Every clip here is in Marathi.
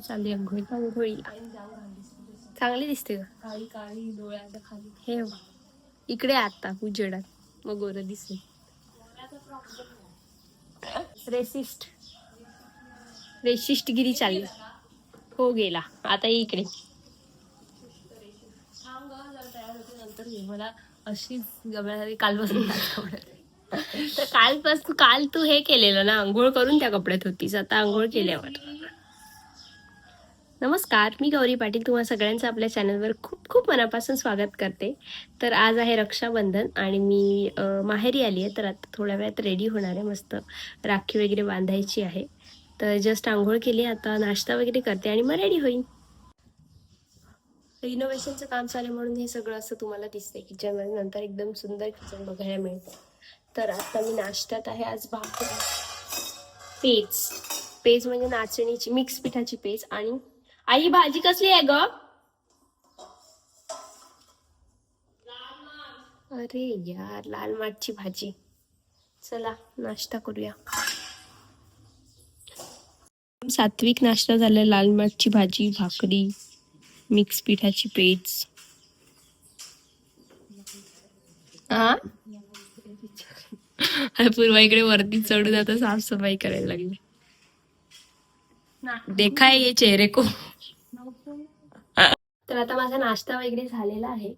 चालली अंघोळी चांगली दिसते का? काळी काळी डोळ्याच्या खाली. हे बघ. इकडे आता उजेडात. मग गोर दिसेल. रेसिस्ट. रेसिस्टगिरी चालली. हो गेला. आता ये इकडे. थांब गं, जरा तयार होते नंतर ये. मला अशीच गबळ्यासारखी कालपासून आवडत. तर कालपासून काल तू हे केलेलं ना आंघोळ करून त्या कपड्यात होतीस. आता आंघोळ केल्यावर. नमस्कार मी गौरी पाटील तुम्हा सगळ्यांचं आपल्या चॅनलवर खूप खूप मनापासून स्वागत करते. तर आज आहे रक्षाबंधन आणि मी माहेरी आली आहे तर आता थोड्या वेळात रेडी होणार आहे मस्त राखी वगैरे बांधायची आहे. तर जस्ट आंघोळ केली आता नाश्ता वगैरे करते आणि मग रेडी होईन. इनोव्हेशनचं काम चालू आहे म्हणून हे सगळं असं तुम्हाला दिसतंय किचनमध्ये नंतर एकदम सुंदर किचन बघायला मिळतं. तर आता मी नाश्त्यात आहे आज भाकर पेज. पेज म्हणजे नाचणीची मिक्स पिठाची पेज आणि आई भाजी कसली आहे ग? अरे यार लाल माठची भाजी. चला नाश्ता करूया. सात्विक नाश्ता झाला लाल माठची भाजी भाकरी मिक्स पिठाची पेज हा पूर्वा इकडे वरती चढून आता साफसफाई करायला लागली. देखाय ये चेहरे को. आता माझा नाश्ता वगैरे झालेला आहे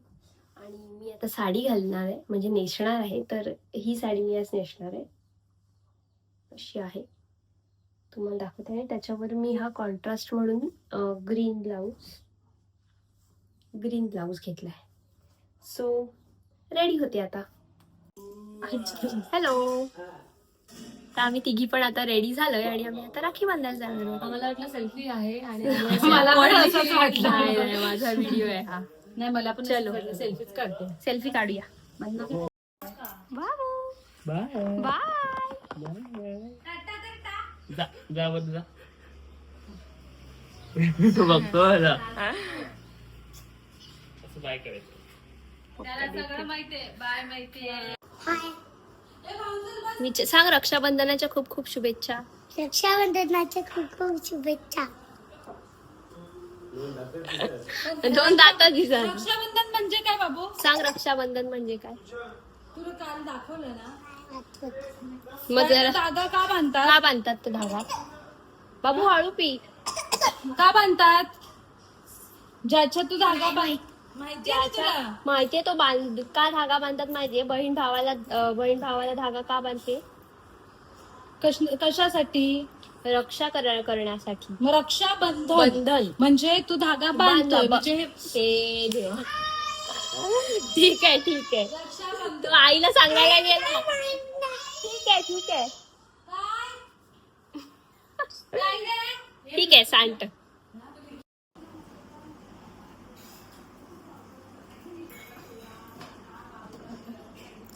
आणि मी आता साडी घालणार आहे म्हणजे नेसणार आहे तर ही साडी मी आज नेसणार आहे. अशी आहे. तुम्हाला दाखवते आहे त्याच्यावर मी हा कॉन्ट्रास्ट म्हणून ग्रीन ब्लाऊज ग्रीन ब्लाऊज घेतलाय. सो रेडी होते आता. हॅलो तर आम्ही तिघी पण आता रेडी झालोय आणि आम्ही आता राखी बांधायला जाणार आहोत. आम्हाला वाटलं सेल्फी आहे आणि मला पण असंच वाटलं. नाही, नाही, नाही, माझा व्हिडिओ आहे हा. नाही मला पण चलो. सेल्फीच काढते. सेल्फी काढूया. बाय बाय जा जा वर जा. तू बघतो जा असं बाय करायचं मी सांग रक्षाबंधनाच्या खूप खूप शुभेच्छा. रक्षाबंधनाच्या खूप खूप शुभेच्छा. दोन दाता दिसत रक्षाबंधन म्हणजे काय बाबू? सांग रक्षाबंधन म्हणजे काय? तुला काल दाखवलं ना? मग जरा धागा का बांधतात? का बांधतात तो धागा? बाबू हळू पी. का बांधतात? ज्याच्या तू धागा बांध माहितीये तो बांध का धागा बांधतात माहितीये बहीण भावाला अं, बहीण भावाला धागा का बांधते? कश- कशासाठी? रक्षा कर- करण्यासाठी. मग रक्षाबंधन बंधन. म्हणजे तू धागा बांधतोय बांध- म्हणजे हे देवा. ठीक आहे ठीक आहे. तू आईला सांगायला गेला ठीक आहे ठीक आहे. ठीक आहे सांगत.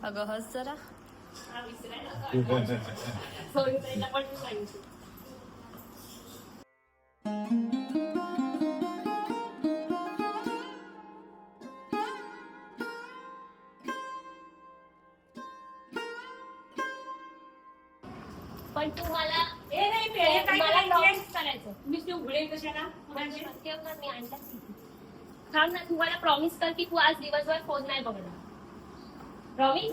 अगं हस जरा पण तुम्हाला मला करायचं. म्हणजे ठेव ना, मी आणलं. थांब ना तुम्हाला प्रॉमिस कर की तू आज दिवसभर फोन नाही बघणार प्रॉमिस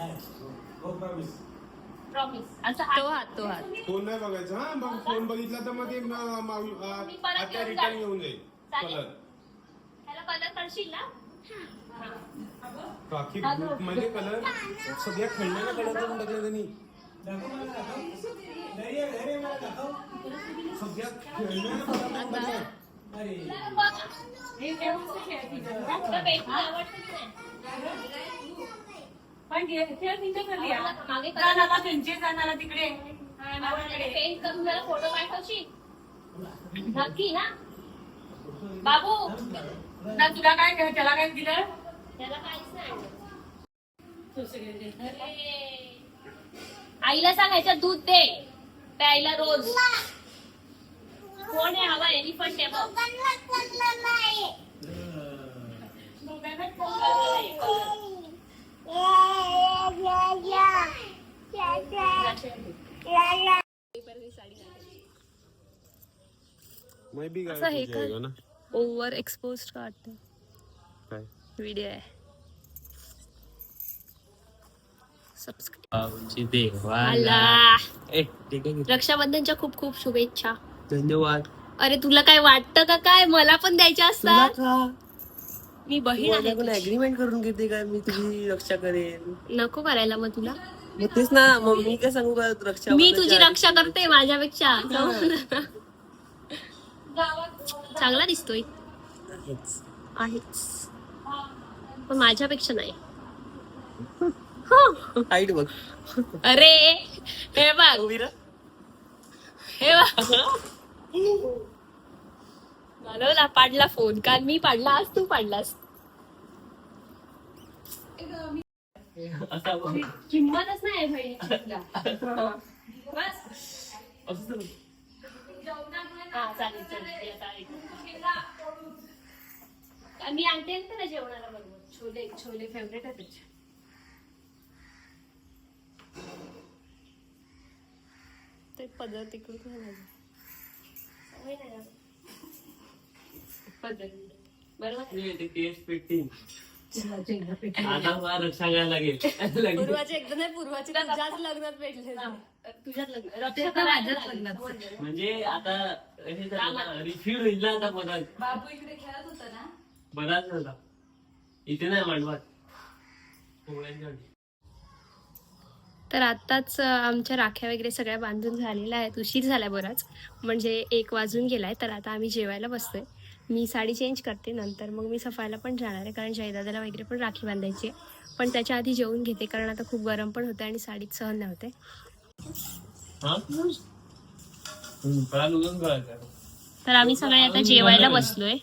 प्रॉमिस असं हात- तो हात तो हात. फोन नाही बघायचा हा? मग फोन बघितला तर मग ते म- मावी- आ- मी परत आता रिटर्न जाईल. घेऊन जाईल. चालेल. कलर ह्याला कलर करशील ना? बाकी म्हणजे कलर सगळ्या खेळण्याला कलर करून टाकले त्यांनी. सगळ्या खेळण्याला कलर करून टाकले. तुला पेन्सिल आवडते की नाही? मागे तिकडे. पेंट करून जरा फोटो पाठवशील? नक्की ना? बाबू ना तुला काय त्याला काय दिलं? त्याला काहीच नाही. आईला सांग ह्याच्यात दूध दे. प्यायला रोज. कोण आहे हवा एलिफंट आहे बघ. असं हे हो कर ओव्हर एक्सपोज काय व्हिडिओ आहे रक्षाबंधनच्या खूप खूप शुभेच्छा। धन्यवाद। अरे तुला काय वाटतं का काय? मला पण द्यायच्या असतात मी बहीण आहे तुझी. अग्रीमेंट करून घेते काय मी तुझी रक्षा करेन. नको करायला मग तुला. मग तेच ना मग मी काय सांगू का रक्षा मी तुझी रक्षा करते माझ्यापेक्षा. चांगला दिसतोय. आहेच. पण माझ्यापेक्षा नाही. हो. हाईट बघ. अरे हे बघ. हे बघ. घालवला पाडला फोन काल मी पाडला आज तू पाडलास. किंमतच नाही बहिणीची तुला बस हा चालेल चालेल आता ऐक. मी आणते ना त्याला जेवणाला बरोबर छोले छोले फेवरेट आहे त्याचे ते पदर तिकडून. सवय नाही लागत. आता मला लागेल लगेच. पूर्वाचे एकदा नाही पूर्वाचे तुझ्याच लग्नात भेटले तुझ्यात लग्न रक्षाचं माझ्याच लग्नात म्हणजे आता हे रिफ्यूड होईल ना आता परत बाबू इकडे खेळत होता ना बराच झाला इथे नाही मांडवात वाटी. तर आत्ताच अ, आमच्या राख्या वगैरे सगळ्या बांधून झालेल्या आहेत उशीर झाला बराच म्हणजे एक वाजून गेलाय तर आता आम्ही जेवायला बसतोय मी साडी चेंज करते नंतर. मग मी सफायला पण जाणार आहे कारण जयदादाला वगैरे पण राखी बांधायची आहे. पण त्याच्या आधी जेवून घेते कारण आता खूप गरम पण होते आणि साडीत सहन नाही होते हा? तर आम्ही सगळे आता जेवायला बसलोय.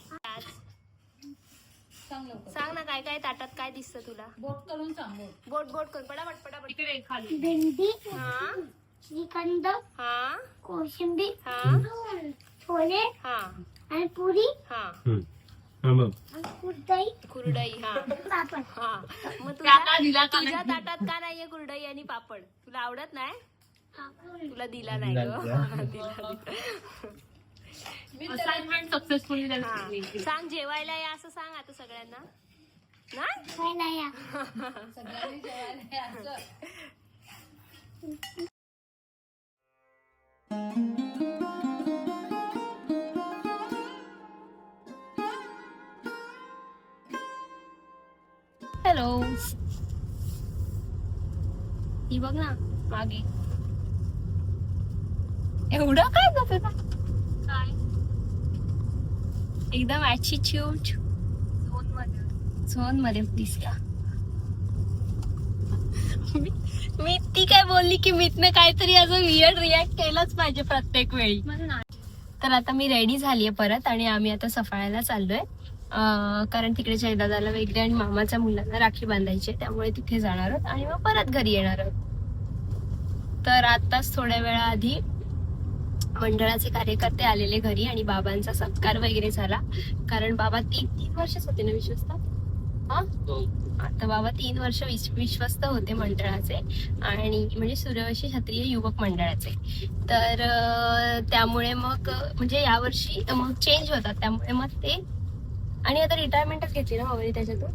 सांग ना काय काय ताटात काय दिसतं तुला? बोट करून सांगू बोट. बोट कर पटापट पटापट. इकडे खाली. भेंडी हा? श्रीखंड हा? कोशिंबीर हा? छोले. हा. आणि पुरी? हा. हम्म. हा मग. आणि कुरडई? कुरडई हा. पापड. हा. मग तुझ्या तुझ्या ताटात का नाहीये कुरडई आणि पापड? तुला आवडत नाही? तुला दिला नाही ग. असाइनमेंट सक्सेसफुली सांग जेवायला या असं सांग आता सगळ्यांना. नाही? खायला या. हॅलो ही बघ ना मागे. एवढं काय ग तुला काय? एकदम ऍटिट्यूड झोनमध्ये झोनमध्ये दिसला मी ती काय बोलली की मीतनं काहीतरी असं वियर्ड रिॲक्ट केलंच पाहिजे प्रत्येक वेळी. तर आता मी रेडी झालीये परत आणि आम्ही आता सफाळ्याला चाललोय. कारण तिकडे जयदादाला वगैरे आणि मामाच्या मुलांना राखी बांधायची त्यामुळे तिथे जाणार आहोत आणि मग परत घरी येणार आहोत. तर आताच थोड्या वेळा आधी मंडळाचे कार्यकर्ते आलेले घरी आणि बाबांचा सत्कार वगैरे झाला. कारण बाबा तीन तीन वर्षच होते ना विश्वस्त? हा? आता बाबा तीन वर्ष विश्वस्त होते मंडळाचे आणि म्हणजे सूर्यवंशी क्षत्रिय युवक मंडळाचे. तर त्यामुळे मग म्हणजे यावर्षी मग चेंज होतात. त्यामुळे मग ते आणि आता रिटायरमेंटच घेतली ना बाबांनी त्याच्यातून?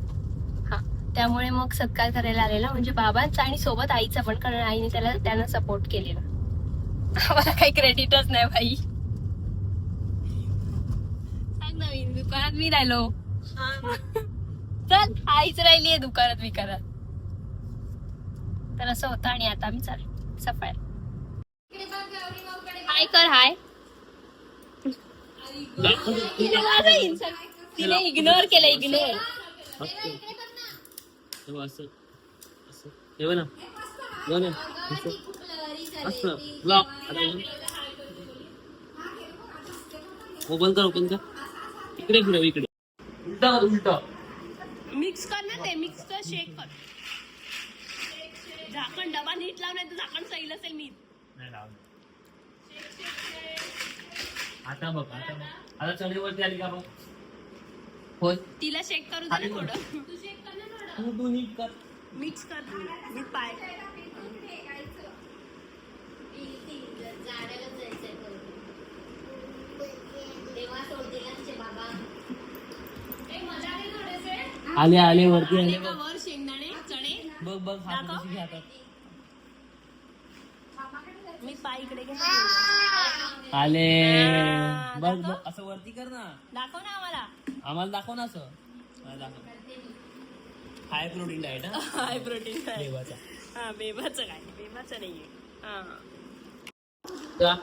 हा. त्यामुळे मग सत्कार करायला आलेला. म्हणजे बाबांचा आणि सोबत आईचा पण कारण आईने त्याला त्यांना सपोर्ट केलेला. आम्हाला काही क्रेडिटच नाही भाई सांग ना मी दुकानात मी राहिलो. चल आईच राहिली आहे दुकानात विकारात तर असं होतं आणि आता आम्ही चालू सफाय हाय कर हाय तिने इग्नोर केलं इग्नोर असं असं. हे ना. बघ ना. असं. ओपन कर ओपन कर. इकडे फिरव इकडे. उलटा कर, उलटा. मिक्स कर ना ते मिक्स कर शेक कर. झाकण डबा नीट लाव नाही तर झाकण सैल असेल मी. नाही लावलं. आता बघ आता बघ. आता चढीवरती आली का बघ? होय. तिला शेक करू दे कर. थोडं. तू तू नीट कर. मिक्स कर. मी पाय. आले आले वरती आले. बघ. वर शेंगदाणे चणे? बघ बघ हात कशी घे हातात. मी पाय इकडे घे. आले. बघ बघ असं वरती कर ना. दाखव ना आम्हाला. आम्हाला दाखव ना असं. दाखव. हाय प्रोटीन डाएट हा? हाय प्रोटीन हा बेबाचं काय? बेबाचं नाहीये. हा. जा.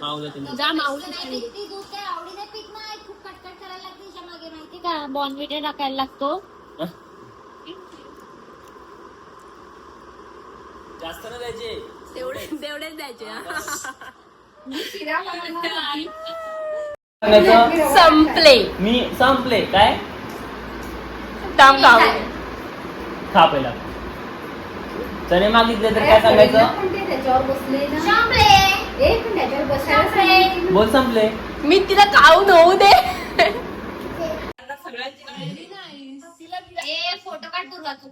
माऊली ती दूध काय आवडीने पीत नाही. खूप कटकट करायला लागते तिच्यामागे माहिती का? बॉर्नविटा टाकायला लागतो. जास्त ना द्यायचे. तेवढे तेवढेच द्यायचे. संपले. मी संपले काय? काम काम खा पहिला चणे मागितले तर काय सांगायचं? बोल संपले. मी तिला काऊ नऊ दे? फोटो काढ दुर्गा तू.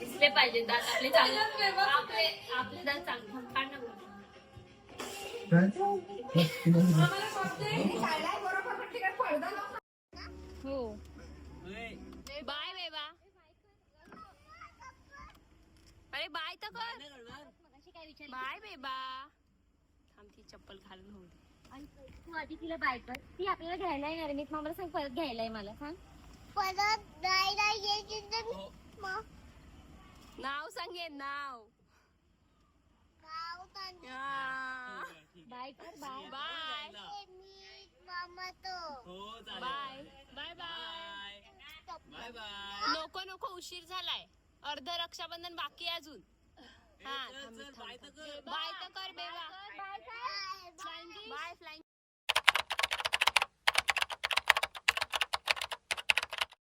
दिसले पाहिजे दात. आपले चांगले आपले आपले दात चांगले काढ ना बोल. बाय बेबा. अरे बाय तर कर. बाय बेबा. थांब ती चप्पल घालून होऊ दे. तू आधी तिला बाय कर. ती आपल्याला घ्यायला येणार. आहे मी मला सांग परत घ्यायला आहे मला. सांग. परत जायला तर नाव सांगे नाव. बाय कर बाय. हो, bye. Bye. Bye bye. Bye. Bye नको नको उशीर झालाय. अर्ध रक्षाबंधन बाकी अजून. हा. बाय तर कर. बाय तर कर बेबा बाय बाय फ्लाइंग.